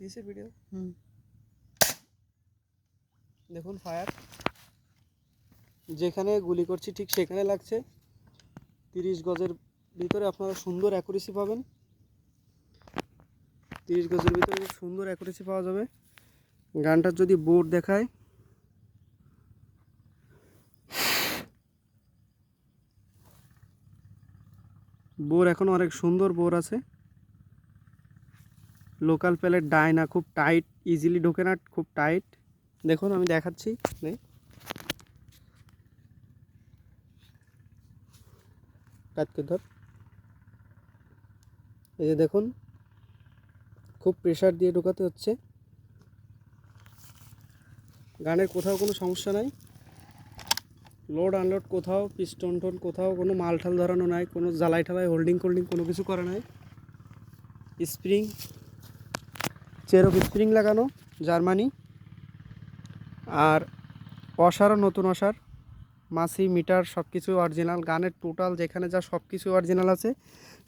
দিয়েছে ভিডিও হুম। দেখুন ফায়ার যেখানে গুলি করছি ঠিক সেখানে লাগছে। তিরিশ গজের ভিতরে আপনারা সুন্দর অ্যাকুরেসি পাবেন। তিরিশ গজের ভিতরে খুব সুন্দর অ্যাকুরেসি পাওয়া যাবে। গানটার যদি বোর্ড দেখায়। বোর এখন অনেক সুন্দর বোর আছে। লোকাল প্যালেট ডায় না, খুব টাইট ইজিলি ঢোকে না, খুব টাইট দেখুন, আমি দেখাচ্ছি। নে। কাটকে ধর। এই যে দেখুন, খুব প্রেশার দিয়ে ঢোকাতে হচ্ছে। গানের কোথাও কোনো সমস্যা নাই। লোড আনলোড কোথাও পিস্টন টোন কোথাও, কোনো মাল ঠাল ধরানো নাই, কোনো জ্বালাই ঠালাই হোল্ডিং কোল্ডিং কোনো কিছু করা নাই। স্প্রিং চেরোক স্প্রিং লাগানো, জার্মানি। আর অসারও নতুন অসার মাসি মিটার সব কিছু অরিজিনাল গানের টোটাল যেখানে যা সব কিছু অরিজিনাল আছে,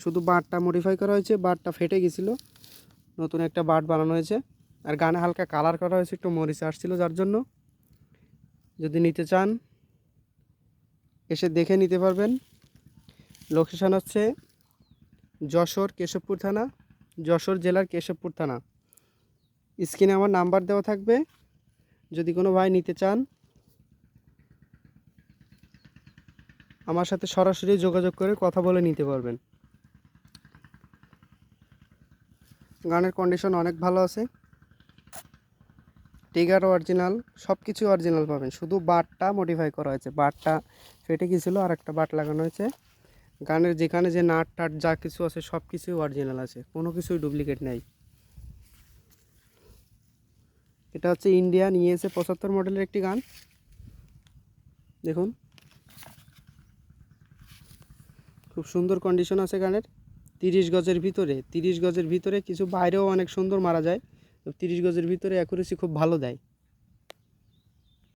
শুধু বারটা মডিফাই করা হয়েছে বারটা ফেটে গেছিল, নতুন একটা বাট বানানো হয়েছে। আর গানে হালকা কালার করা হয়েছে, একটু মরিচে আসছিল যার জন্য। যদি নিতে চান, এসে দেখে নিতে পারবেন। লোকেশান হচ্ছে যশোর কেশবপুর থানা, যশোর জেলার কেশবপুর থানা। স্ক্রিনে আমার নাম্বার দেওয়া থাকবে। যদি কোনো ভাই নিতে চান, আমার সাথে সরাসরি যোগাযোগ করে কথা বলে নিতে পারবেন। গানের কন্ডিশন অনেক ভালো আছে। টিগার অরিজিনাল সব কিছু অরিজিনাল পাবেন। শুধু বাটটা মডিফাই করা হয়েছে। বাটটা ফেটে গিয়েছিল আর একটা বাট লাগানো হয়েছে। গানের যেখানে যে নাট টাট যা কিছু আছে সব কিছুই অরিজিনাল আছে। কোনো কিছুই ডুপ্লিকেট নেই। এটা হচ্ছে ইন্ডিয়ান ইএসএ পঁচাত্তর মডেলের একটি গান। দেখুন। খুব সুন্দর কন্ডিশন আছে গানের। তিরিশ গজের ভিতরে, তিরিশ গজের ভিতরে কিছু বাইরেও অনেক সুন্দর মারা যায়। তিরিশ গজের ভিতরে অ্যাকুরেসি খুব ভালো দেয়।